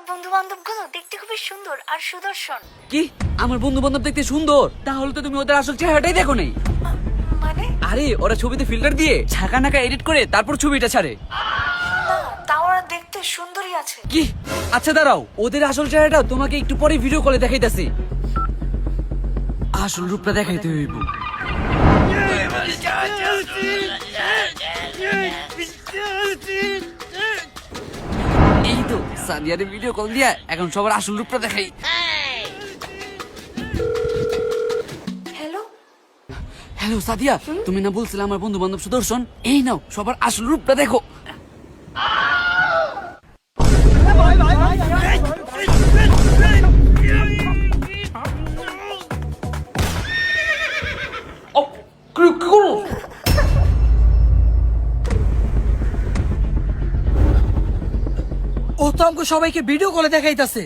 আমার বন্ধু বান্ধবগুলো দেখতে খুবই সুন্দর আর সুদর্শন। কি? আমার বন্ধু বান্ধব দেখতে সুন্দর? তাহলে তো তুমি ওদের আসল চেহারাটাই দেখো নেই মানে? আরে ওরা ছবিতে ফিল্টার দিয়ে ছাকা নাকা এডিট করে তারপর ছবিটা ছাড়ে। তাও ওরা দেখতে সুন্দরই আছে। কি? আচ্ছা দাঁড়াও। ওদের আসল চেহারাটা তোমাকে একটু পরে ভিডিও কলে দেখাইতাছি। আসল রূপটা দেখাইতে হইব। তো সানিয়ারে ভিডিও কল দিয়া এখন সবার আসল রূপটা দেখাই। হ্যালো হ্যালো সাদিয়া তুমি না বলছিলে আমার বন্ধু বান্ধব সুদর্শন? এই নাও সবার আসল রূপটা দেখো। ও তো সবাইকে ভিডিও কলে দেখাইতাছে।